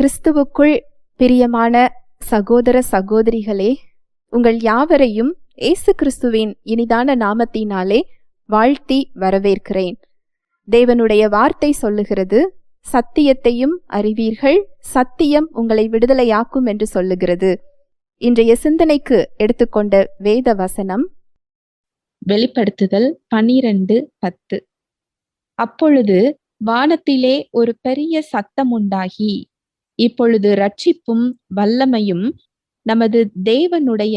கிறிஸ்துவுக்குள் பிரியமான சகோதர சகோதரிகளே உங்கள் யாவரையும் இயேசு கிறிஸ்துவின் இனிதான நாமத்தினாலே வாழ்த்தி வரவேற்கிறேன். தேவனுடைய வார்த்தை சொல்லுகிறது சத்தியத்தையும் அறிவீர்கள் சத்தியம் உங்களை விடுதலையாக்கும் என்று சொல்லுகிறது. இன்றைய சிந்தனைக்கு எடுத்துக்கொண்ட வேத வசனம் வெளிப்படுத்துதல் பனிரெண்டு பத்து. அப்பொழுது வானத்திலே ஒரு பெரிய சத்தம் உண்டாகி இப்பொழுது ரட்சிப்பும் வல்லமையும் நமது தேவனுடைய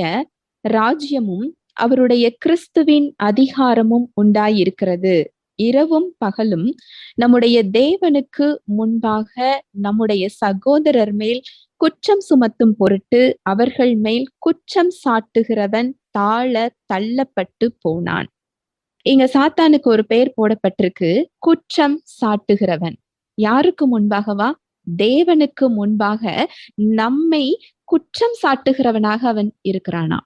ராஜ்யமும் அவருடைய கிறிஸ்துவின் அதிகாரமும் உண்டாயிருக்கிறது. இரவும் பகலும் நம்முடைய தேவனுக்கு முன்பாக நம்முடைய சகோதரர் மேல் குற்றம் சுமத்தும் பொருட்டு அவர்கள் மேல் குற்றம் சாட்டுகிறவன் தாழ தள்ளப்பட்டு போனான். இங்க சாத்தானுக்கு ஒரு பெயர் போடப்பட்டிருக்கு குற்றம் சாட்டுகிறவன். யாருக்கு முன்பாகவா? தேவனுக்கு முன்பாக நம்மை குற்றம் சாட்டுகிறவனாக அவன் இருக்கிறானா?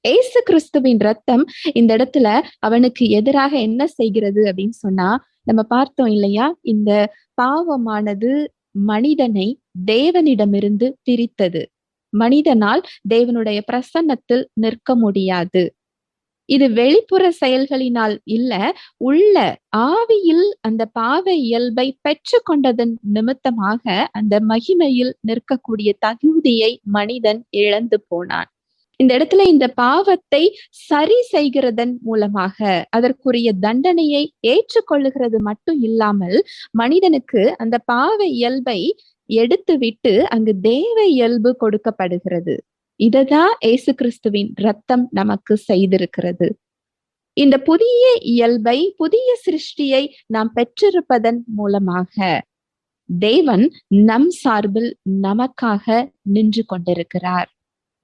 ஏசு கிறிஸ்துவின் ரத்தம் இந்த இடத்துல அவனுக்கு எதிராக என்ன செய்கிறது அப்படின்னு சொன்னா நம்ம பார்த்தோம் இல்லையா? இந்த பாவமானது மனிதனை தேவனிடமிருந்து பிரித்தது. மனிதனால் தேவனுடைய பிரசன்னத்தில் நிற்க முடியாது. இது வெளிப்புற செயல்களினால் இல்ல உள்ள ஆவியில் அந்த பாவ இயல்பை பெற்று கொண்டதன் நிமித்தமாக அந்த மகிமையில் நிற்கக்கூடிய தகுதியை மனிதன் இழந்து போனான். இந்த இடத்துல இந்த பாவத்தை சரி செய்கிறதன் மூலமாக அதற்குரிய தண்டனையை ஏற்றுக்கொள்ளுகிறது மட்டும் இல்லாமல் மனிதனுக்கு அந்த பாவ இயல்பை எடுத்துவிட்டு அங்கு தேவ இயல்பு கொடுக்கப்படுகிறது. இததான் ஏசு கிறிஸ்துவின் ரத்தம் நமக்கு செய்திருக்கிறது. இந்த புதிய இயல்பை புதிய சிருஷ்டியை நாம் பெற்றிருப்பதன் மூலமாக தேவன் நம் சார்பில் நமக்காக நின்று கொண்டிருக்கிறார்.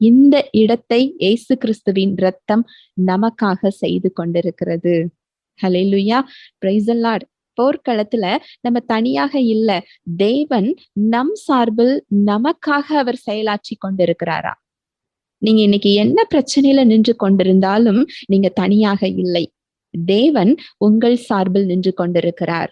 இந்த இடத்தை ஏசு கிறிஸ்துவின் ரத்தம் நமக்காக செய்து கொண்டிருக்கிறது. ஹலெலுயா பிரைசல்லாட் போர்க்களத்துல நம்ம தனியாக இல்ல தேவன் நம் சார்பில் நமக்காக அவர் செயலாற்றி கொண்டிருக்கிறாரா? நீங்க இன்னைக்கு என்ன பிரச்சனையில நின்று கொண்டிருந்தாலும் நீங்க தனியாக இல்லை. தேவன் உங்கள் சார்பில் நின்று கொண்டிருக்கிறார்.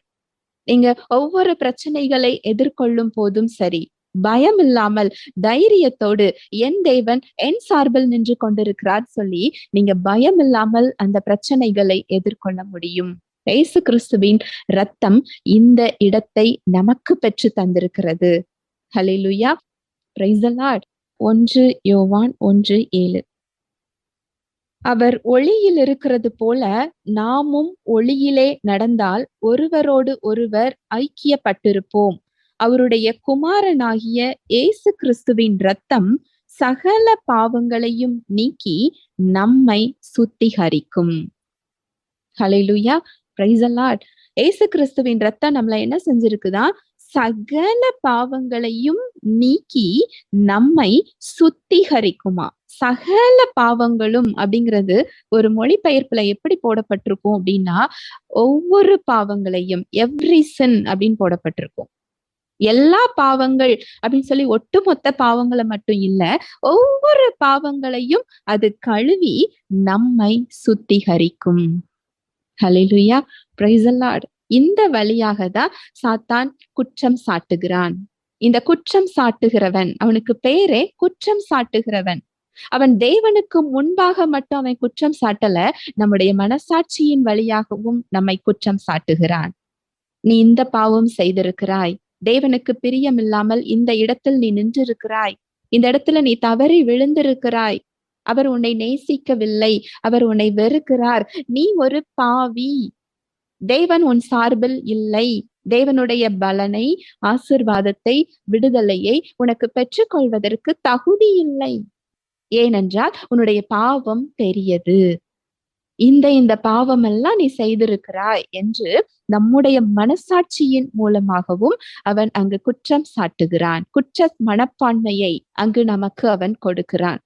நீங்க ஒவ்வொரு பிரச்சனைகளை எதிர்கொள்ளும் போதும் சரி. பயம் இல்லாமல் தைரியத்தோடு என் தேவன் என் சார்பில் நின்று கொண்டிருக்கிறார் சொல்லி நீங்க பயம் இல்லாமல் அந்த பிரச்சனைகளை எதிர்கொள்ள முடியும். ஏசு கிறிஸ்துவின் ரத்தம் இந்த இடத்தை நமக்கு பெற்று தந்திருக்கிறது. ஹலிலுயா பிரைசலாட் ஒன்று யோவான் ஒன்று ஏழு. அவர் ஒளியில் இருக்கிறது போல நாமும் ஒளியிலே நடந்தால் ஒருவரோடு ஒருவர் ஐக்கியப்பட்டிருப்போம். அவருடைய குமாரனாகிய இயேசு கிறிஸ்துவின் ரத்தம் சகல பாவங்களையும் நீக்கி நம்மை சுத்திகரிக்கும். ஹலைலுயா பிரைசலாட் ஏசு கிறிஸ்துவின் ரத்தம் நம்மள என்ன செஞ்சிருக்குதா? சகல பாவங்களையும் நீக்கி நம்மை சுத்திகரிக்குமா? சகல பாவங்களும் அப்படிங்கிறது ஒரு மொழிபெயர்ப்புல எப்படி போடப்பட்டிருக்கும் அப்படின்னா ஒவ்வொரு பாவங்களையும் எவ்ரி சின் அப்படின்னு போடப்பட்டிருக்கும். எல்லா பாவங்கள் அப்படின்னு சொல்லி ஒட்டுமொத்த பாவங்களை மட்டும் இல்ல ஒவ்வொரு பாவங்களையும் அது கழுவி நம்மை சுத்திகரிக்கும். ஹலிலுயா பிரைசல்லாட் இந்த வழியாக தான் சாத்தான் குற்றம் சாட்டுகிறான். இந்த குற்றம் சாட்டுகிறவன் அவனுக்கு பேரே குற்றம் சாட்டுகிறவன். அவன் தேவனுக்கு முன்பாக மட்டும் அவன் குற்றம் சாட்டல நம்முடைய மனசாட்சியின் வழியாகவும் நம்மை குற்றம் சாட்டுகிறான். நீ இந்த பாவம் செய்திருக்கிறாய். தேவனுக்கு பிரியம் இல்லாமல் இந்த இடத்தில் நீ நின்றிருக்கிறாய். இந்த இடத்துல நீ தவறி விழுந்திருக்கிறாய். அவர் உன்னை நேசிக்கவில்லை. அவர் உன்னை வெறுக்கிறார். நீ ஒரு பாவி. தேவன் உன் சார்பில் இல்லை. தேவனுடைய பலனை ஆசிர்வாதத்தை விடுதலையை உனக்கு பெற்றுக்கொள்வதற்கு தகுதி இல்லை. ஏனென்றால் உன்னுடைய பாவம் பெரியது. இந்த இந்த பாவம் எல்லாம் நீ செய்திருக்கிறாய் என்று நம்முடைய மனசாட்சியின் மூலமாகவும் அவன் அங்கு குற்றம் சாட்டுகிறான். குற்ற மனப்பான்மையை அங்கு நமக்கு அவன் கொடுக்கிறான்.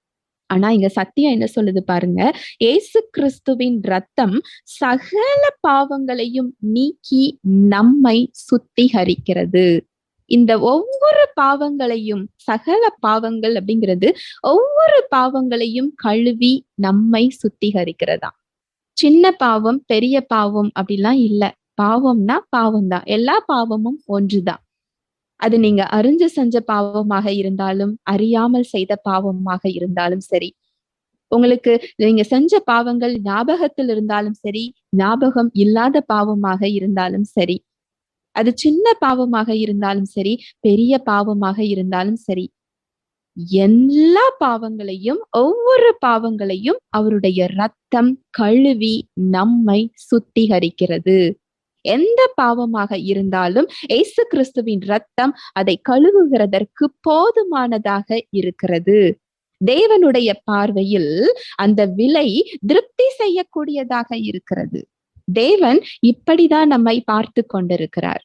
ஆனா இங்க சத்தியம் என்ன சொல்லுது பாருங்க ஏசு கிறிஸ்துவின் ரத்தம் சகல பாவங்களையும் நீக்கி நம்மை சுத்திகரிக்கிறது. இந்த ஒவ்வொரு பாவங்களையும் சகல பாவங்கள் அப்படிங்கிறது ஒவ்வொரு பாவங்களையும் கழுவி நம்மை சுத்திகரிக்கிறதா சின்ன பாவம் பெரிய பாவம் அப்படிலாம் இல்ல. பாவம்னா பாவம் தான் எல்லா பாவமும் ஒன்றுதான். அது நீங்க அறிஞ்சு செஞ்ச பாவமாக இருந்தாலும் அறியாமல் செய்த பாவமாக இருந்தாலும் சரி. உங்களுக்கு நீங்க செஞ்ச பாவங்கள் ஞாபகத்தில் இருந்தாலும் சரி ஞாபகம் இல்லாத பாவமாக இருந்தாலும் சரி அது சின்ன பாவமாக இருந்தாலும் சரி பெரிய பாவமாக இருந்தாலும் சரி எல்லா பாவங்களையும் ஒவ்வொரு பாவங்களையும் அவருடைய ரத்தம் கழுவி நம்மை சுத்திகரிக்கிறது. எந்த பாவமாக இருந்தாலும் இயேசு கிறிஸ்துவின் ரத்தம் அதை கழுவுகிறதற்கு போதுமானதாக இருக்கிறது. தேவனுடைய பார்வையில் அந்த விலை திருப்தி செய்யக்கூடியதாக இருக்கிறது. தேவன் இப்படிதான் நம்மை பார்த்து கொண்டிருக்கிறார்.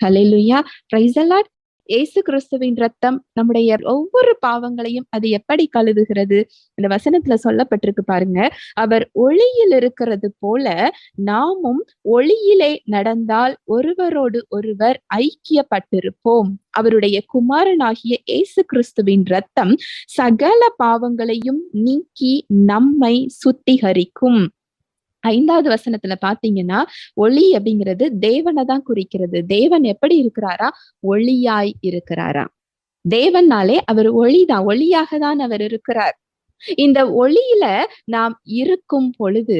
ஹலெலுயா பிரைசலாட் இயேசு கிறிஸ்துவின் ரத்தம் நம்முடைய ஒவ்வொரு பாவங்களையும் அது எப்படி கழுவுகிறது? இந்த வசனத்துல சொல்லப்பட்டிருக்கு பாருங்க. அவர் ஒளியில் இருக்கிறது போல நாமும் ஒளியிலே நடந்தால் ஒருவரோடு ஒருவர் ஐக்கியப்பட்டிருப்போம். அவருடைய குமாரனாகிய இயேசு கிறிஸ்துவின் ரத்தம் சகல பாவங்களையும் நீக்கி நம்மை சுத்திகரிக்கும். ஐந்தாவது வசனத்துல பாத்தீங்கன்னா ஒளி அப்படிங்கிறது தேவனை தான் குறிக்கிறது. தேவன் எப்படி இருக்கிறாரா? ஒளியாய் இருக்கிறாரா. தேவன்னாலே அவர் ஒளிதான் ஒளியாக தான் அவர் இருக்கிறார். இந்த ஒளியில நாம் இருக்கும் பொழுது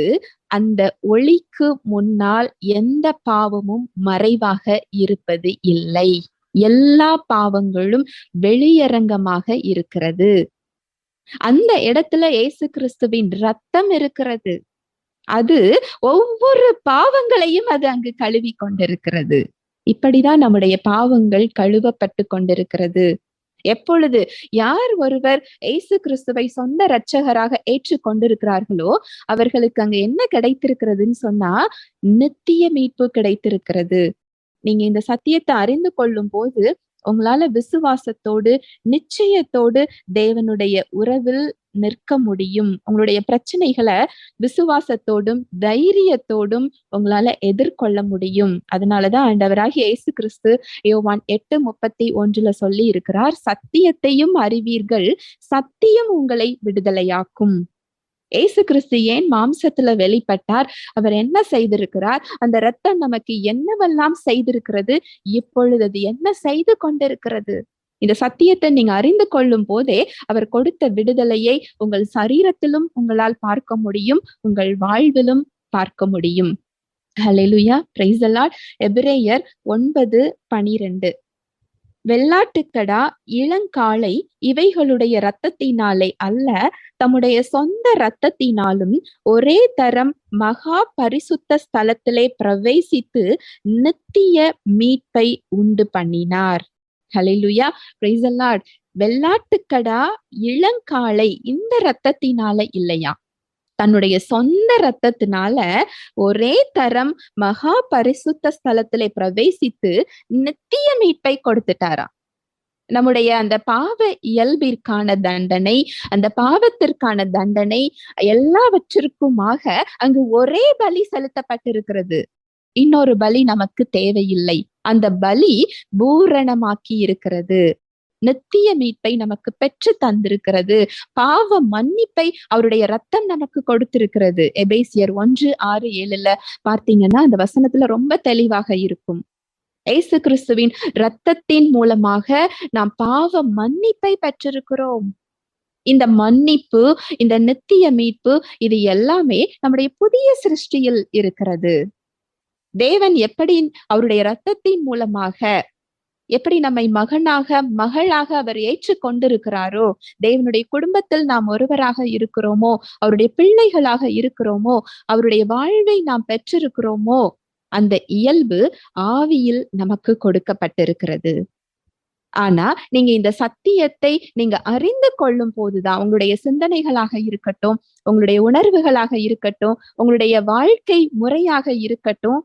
அந்த ஒளிக்கு முன்னால் எந்த பாவமும் மறைவாக இருப்பது இல்லை. எல்லா பாவங்களும் வெளியரங்கமாக இருக்கிறது. அந்த இடத்துல இயேசு கிறிஸ்துவின் ரத்தம் இருக்கிறது. அது ஒவ்வொரு பாவங்களையும் அது அங்கு கழுவி கொண்டிருக்கிறது. இப்படிதான் நம்முடைய பாவங்கள் கழுவப்பட்டு கொண்டிருக்கிறது. எப்பொழுது யார் ஒருவர் இயேசு கிறிஸ்துவை சொந்த இரட்சகராக ஏற்று கொண்டிருக்கிறார்களோ அவர்களுக்கு அங்க என்ன கிடைத்திருக்கிறதுன்னு சொன்னா நித்திய மீட்பு கிடைத்திருக்கிறது. நீங்க இந்த சத்தியத்தை அறிந்து கொள்ளும் போது உங்களால விசுவாசத்தோடு நிச்சயத்தோடு தேவனுடைய உறவில் நிற்க முடியும். உங்களுடைய பிரச்சனைகளை விசுவாசத்தோடும் தைரியத்தோடும் உங்களால எதிர்கொள்ள முடியும். அதனாலதான் ஆண்டவராகிய இயேசு கிறிஸ்து யோவான் எட்டு முப்பத்தி ஒன்றுல சொல்லி இருக்கிறார் சத்தியத்தையும் அறிவீர்கள் சத்தியம் உங்களை விடுதலையாக்கும். ஏசு கிறிஸ்து ஏன் மாம்சத்துல வெளிப்பட்டார்? அவர் என்ன செய்திருக்கிறார்? அந்த ரத்தம் நமக்கு என்னவெல்லாம் செய்திருக்கிறது? இப்பொழுது அது என்ன செய்து கொண்டிருக்கிறது? இந்த சத்தியத்தை நீங்க அறிந்து கொள்ளும் போதே அவர் கொடுத்த விடுதலையை உங்கள் சரீரத்திலும் உங்களால் பார்க்க முடியும் உங்கள் வாழ்விலும் பார்க்க முடியும். ஹலெலுயா பிரைசலாட் எபிரேயர் ஒன்பது பனிரெண்டு. வெள்ளாட்டுக்கடா இளங்காளை இவைகளுடைய இரத்தத்தினாலே அல்ல தம்முடைய சொந்த இரத்தத்தினாலும் ஒரே தரம் மகா பரிசுத்த ஸ்தலத்திலே பிரவேசித்து நித்திய மீட்பை உண்டு பண்ணினார். ஹலிலுயா பிரைசல்லாட் வெள்ளாட்டுக்கடா இளங்காளை இந்த ரத்தத்தினால இல்லையா? தன்னுடைய சொந்த ரத்தத்தினால ஒரே தரம் மகா பரிசுத்த ஸ்தலத்திலே பிரவேசித்து நித்திய மீட்பை கொடுத்துட்டாராம். நம்முடைய அந்த பாவ இயல்பிற்கான தண்டனை அந்த பாவத்திற்கான தண்டனை எல்லாவற்றிற்குமாக அங்கு ஒரே பலி செலுத்தப்பட்டிருக்கிறது. இன்னொரு பலி நமக்கு தேவையில்லை. அந்த பலி பூரணமாக்கி இருக்கிறது நித்திய மீட்பை நமக்கு பெற்று தந்திருக்கிறது. பாவ மன்னிப்பை அவருடைய ரத்தம் நமக்கு கொடுத்திருக்கிறது. எபேசியர் ஒன்று ஆறு ஏழுல பார்த்தீங்கன்னா அந்த வசனத்துல ரொம்ப தெளிவாக இருக்கும். ஏசு கிறிஸ்துவின் ரத்தத்தின் மூலமாக நாம் பாவ மன்னிப்பை பெற்றிருக்கிறோம். இந்த மன்னிப்பு இந்த நித்திய மீட்பு இது எல்லாமே நம்முடைய புதிய சிருஷ்டியில் இருக்கிறது. தேவன் எப்படி அவருடைய ரத்தத்தின் மூலமாக எப்படி நம்மை மகனாக மகளாக அவர் ஏற்றுக் கொண்டிருக்கிறாரோ தேவனுடைய குடும்பத்தில் நாம் ஒருவராக இருக்கிறோமோ அவருடைய பிள்ளைகளாக இருக்கிறோமோ அவருடைய வாழ்வை நாம் பெற்றிருக்கிறோமோ அந்த இயல்பு ஆவியில் நமக்கு கொடுக்கப்பட்டிருக்கிறது. ஆனா நீங்க இந்த சத்தியத்தை நீங்க அறிந்து கொள்ளும் போதுதான் உங்களுடைய சிந்தனைகளாக இருக்கட்டும் உங்களுடைய உணர்வுகளாக இருக்கட்டும் உங்களுடைய வாழ்க்கை முறையாக இருக்கட்டும்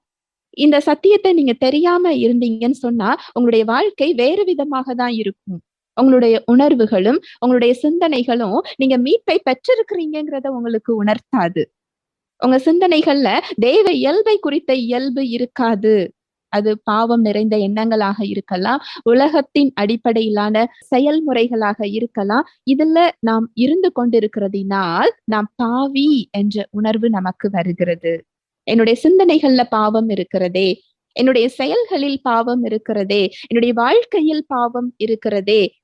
இந்த சத்தியத்தை நீங்க தெரியாம இருந்தீங்கன்னு சொன்னா உங்களுடைய வாழ்க்கை வேறு விதமாக தான் இருக்கும். உங்களுடைய உணர்வுகளும் உங்களுடைய சிந்தனைகளும் நீங்க மீட்பை பெற்றிருக்கிறீங்கிறத உங்களுக்கு உணர்த்தாது. உங்க சிந்தனைகள்ல தேவ இயல்பை குறித்த இயல்பு இருக்காது. அது பாவம் நிறைந்த எண்ணங்களாக இருக்கலாம் உலகத்தின் அடிப்படையிலான செயல்முறைகளாக இருக்கலாம். இதுல நாம் இருந்து கொண்டிருக்கிறதினால் நாம் பாவி என்ற உணர்வு நமக்கு வருகிறது. என்னுடைய சிந்தனைகள்ல பாவம் இருக்கிறதே என்னுடைய செயல்களில் பாவம் இருக்கிறதே என்னுடைய வாழ்க்கையில் பாவம் இருக்கிறதே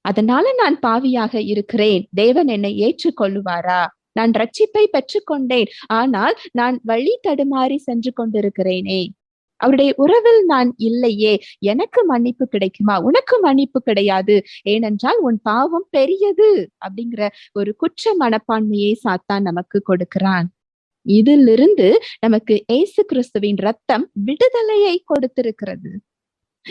அதனால நான் பாவியாக இருக்கிறேன். தேவன் என்னை ஏற்றுக்கொள்ளுவாரா? நான் ரட்சிப்பை பெற்றுக்கொண்டேன். ஆனால் நான் வழி தடுமாறி சென்று கொண்டிருக்கிறேனே. அவருடைய உறவில் நான் இல்லையே. எனக்கு மன்னிப்பு கிடைக்குமா? உனக்கு மன்னிப்பு கிடையாது. ஏனென்றால் உன் பாவம் பெரியது. அப்படிங்கிற ஒரு குற்ற மனப்பான்மையை சாத்தான் நமக்கு கொடுக்கிறான். இதிலிருந்து நமக்கு ஏசு கிறிஸ்துவின் ரத்தம் விடுதலையை கொடுத்திருக்கிறது.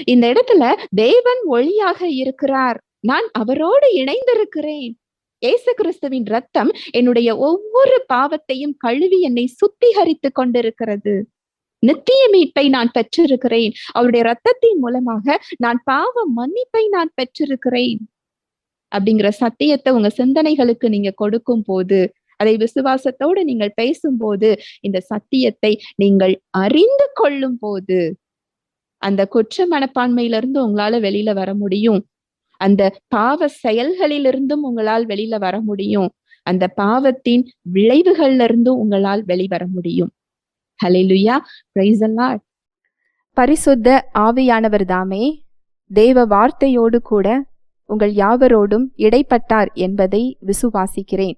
இந்த இடத்துல தேவன் ஒளியாக இருக்கிறார். நான் அவரோடு இணைந்திருக்கிறேன். ஏசு கிறிஸ்துவின் ரத்தம் என்னுடைய ஒவ்வொரு பாவத்தையும் கழுவி என்னை சுத்திகரித்து கொண்டிருக்கிறது. நித்திய மீட்பை நான் பெற்றிருக்கிறேன். அவருடைய ரத்தத்தின் மூலமாக நான் பாவ மன்னிப்பை நான் பெற்றிருக்கிறேன். அப்படிங்கிற சத்தியத்தை உங்க சிந்தனைகளுக்கு நீங்க கொடுக்கும் போது அதை விசுவாசத்தோடு நீங்கள் பேசும்போது இந்த சத்தியத்தை நீங்கள் அறிந்து கொள்ளும் போது அந்த குற்ற மனப்பான்மையிலிருந்து உங்களால வெளியில வர முடியும். அந்த பாவ செயல்களிலிருந்தும் உங்களால் வெளியில வர முடியும். அந்த பாவத்தின் விளைவுகள்ல இருந்தும் உங்களால் வெளிவர முடியும். ஹalleluya praise பரிசுத்த ஆவியானவர் தாமே தேவ வார்த்தையோடு கூட உங்கள் யாவரோடும் இடைப்பட்டார் என்பதை விசுவாசிக்கிறேன்.